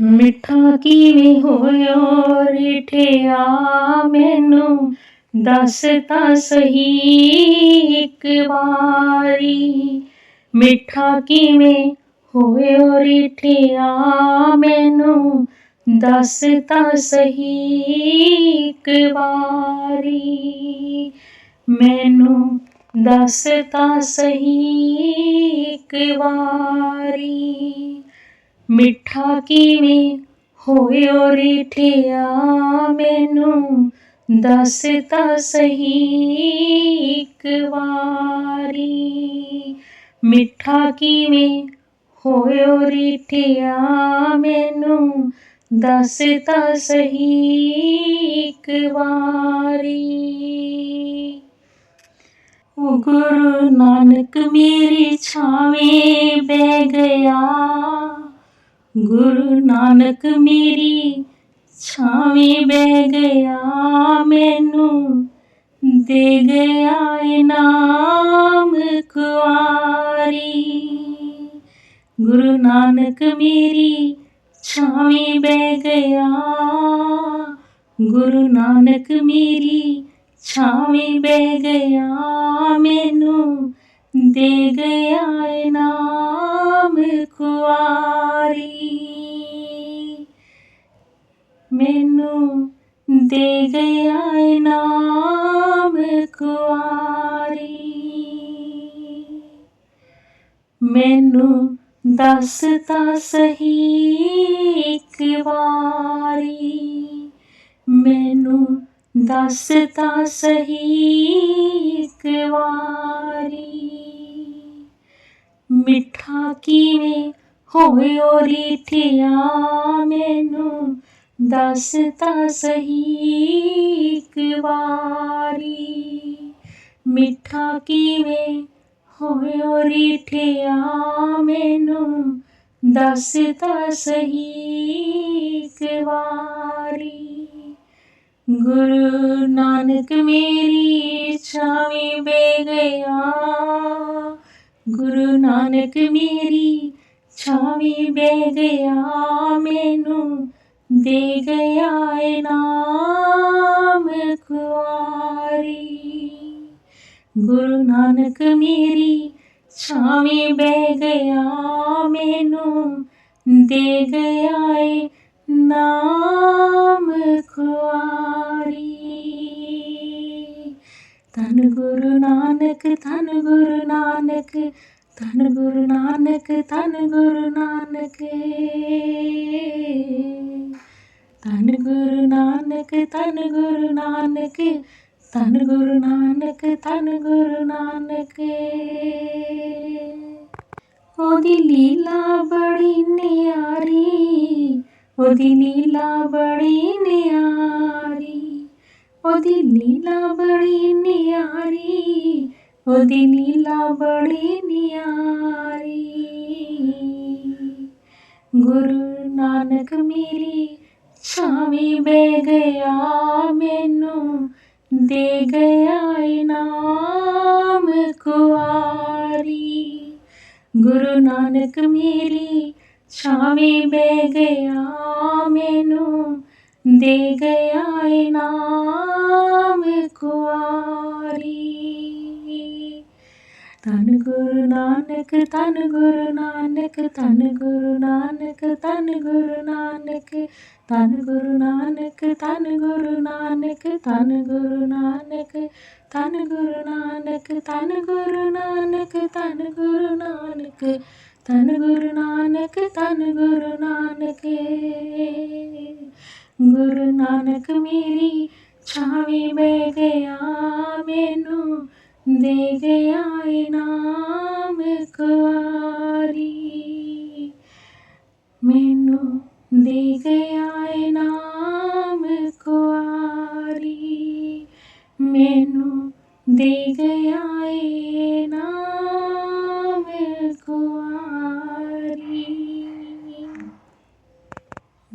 ਮਿੱਠਾ ਕਿਵੇਂ ਹੋਇਓ ਰਿਠਿਆ ਮੈਨੂੰ? ਦੱਸ ਤਾਂ ਸਹੀ ਇੱਕ ਵਾਰੀ। ਮਿੱਠਾ ਕਿਵੇਂ ਹੋਇਓ ਰਿਠਿਆ ਮੈਨੂੰ? ਦੱਸ ਤਾਂ ਸਹੀ ਇੱਕ ਵਾਰੀ। ਮੈਨੂੰ ਦੱਸ ਤਾਂ ਸਹੀ ਇੱਕ ਵਾਰੀ। ਮਿੱਠਾ ਕਿਵੇਂ ਹੋਇਓ ਰੀਠਿਆ ਮੈਨੂੰ, ਦੱਸ ਤਾਂ ਸਹੀ ਇੱਕ ਵਾਰੀ। ਮਿੱਠਾ ਕਿਵੇਂ ਹੋਇਓ ਰੀਠਿਆ ਮੈਨੂੰ, ਦੱਸ ਤਾਂ ਸਹੀ ਇੱਕ ਵਾਰੀ। ਓ ਗੁਰੂ ਨਾਨਕ ਮੇਰੀ ਛਾਵੇਂ ਬਹਿ ਗਿਆ। ਗੁਰੂ ਨਾਨਕ ਮੇਰੀ ਛਾਵੇਂ ਬਹਿ ਗਿਆ ਮੈਨੂੰ, ਦੇ ਗਿਆ ਇਨਾਮ ਕੁਆਰੀ ਗੁਰੂ ਨਾਨਕ ਮੇਰੀ ਛਾਵੇਂ ਬਹਿ ਗਿਆ, ਗੁਰੂ ਨਾਨਕ ਮੇਰੀ ਛਾਵੇਂ ਬਹਿ ਗਿਆ ਮੈਨੂੰ ਦੇ ਗਿਆ ਇਨਾਮ ਕੁਆਰੀ ਮੈਨੂੰ ਦੇ ਗਿਆ ਇਨਾਮ ਕੁਆਰੀ ਮੈਨੂੰ ਦੱਸ ਤਾਂ ਸਹੀ ਇੱਕ ਵਾਰੀ। ਮੈਨੂੰ ਦੱਸ ਤਾਂ ਸਹੀ ਇੱਕ ਵਾਰੀ। ਮਿੱਠਾ ਕਿਵੇਂ ਹੋਇਓ ਰਿਠਿਆ ਮੈਨੂੰ? ਦੱਸ ਤਾਂ ਸਹੀ ਇੱਕ ਵਾਰੀ। ਮਿੱਠਾ ਕਿਵੇਂ ਹੋਇਓ ਰਿਠਿਆ ਮੈਨੂੰ? ਦੱਸ ਤਾਂ ਸਹੀ ਇੱਕ ਵਾਰੀ। ਗੁਰੂ ਨਾਨਕ ਮੇਰੀ ਛਾਵੇਂ ਬਹਿ ਗਿਆ। ਗੁਰੂ ਨਾਨਕ ਮੇਰੀ ਛਾਵੇਂ ਬਹਿ ਗਿਆ ਮੈਨੂੰ, ਦੇ ਗਿਆ ਨਾਮ ਖੁਆਰੀ। ਗੁਰੂ ਨਾਨਕ ਮੇਰੀ ਛਾਵੇਂ ਬਹਿ ਗਿਆ ਮੈਨੂੰ, ਦੇ ਗਿਆ ਏ ਨਾਮ ਖੁਆਰੀ। ਧੰਨ ਗੁਰੂ ਨਾਨਕ, ਧੰਨ ਗੁਰੂ ਨਾਨਕ, ਧੰਨ ਗੁਰੂ ਨਾਨਕ, ਧੰਨ ਗੁਰੂ ਨਾਨਕ। ਧੰਨ ਗੁਰੂ ਨਾਨਕ, ਧੰਨ ਗੁਰੂ ਨਾਨਕ, ਧੰਨ ਗੁਰੂ ਨਾਨਕ, ਧੰਨ ਗੁਰੂ ਨਾਨਕ। ਉਹਦੀ ਲੀਲਾ ਬੜੀ ਨਿਆਰੀ, ਉਹਦੀ ਲੀਲਾ ਬੜੀ ਨਿਆਰੀ, ਉਹਦੀ ਲੀਲਾ ਬੜੀ ਨਿਆਰੀ, ਉਹਦੀ ਲੀਲਾ ਬੜੀ ਨਿਆਰੀ। ਗੁਰੂ ਨਾਨਕ ਮੇਰੀ, ਛਾਵੇਂ ਬਹਿ ਗਿਆ ਮੈਨੂੰ, ਦੇ ਗਿਆ ਇਨਾਮ ਕੁਆਰੀ। ਗੁਰੂ ਨਾਨਕ ਮੇਰੀ, ਛਾਵੇਂ ਬਹਿ ਗਿਆ ਮੈਨੂੰ ਦੇ ਗਿਆ ਇਨਾਮ ਕੁਆਰੀ ਧੰਨ ਗੁਰੂ ਨਾਨਕ ਧੰਨ ਗੁਰੂ ਨਾਨਕ ਧੰਨ ਗੁਰੂ ਨਾਨਕ ਧੰਨ ਗੁਰੂ ਨਾਨਕ ਧੰਨ ਗੁਰੂ ਨਾਨਕ ਧੰਨ ਗੁਰੂ ਨਾਨਕ ਧੰਨ ਗੁਰੂ ਨਾਨਕ ਧੰਨ ਗੁਰੂ ਨਾਨਕ ਧੰਨ ਗੁਰੂ ਨਾਨਕ ਧੰਨ ਗੁਰੂ ਨਾਨਕ ਧੰਨ ਗੁਰੂ ਨਾਨਕ ਧੰਨ ਗੁਰੂ ਨਾਨਕ ਗੁਰੂ ਨਾਨਕ ਮੇਰੀ ਛਾਵੇਂ ਬਹਿ ਗਿਆ ਮੈਨੂੰ ਦੇ ਗਿਆ ਇਨਾਮ ਕੁਆਰੀ ਮੈਨੂੰ ਦੇ ਗਿਆ ਇਨਾਮ ਕੁਆਰੀ ਮੈਨੂੰ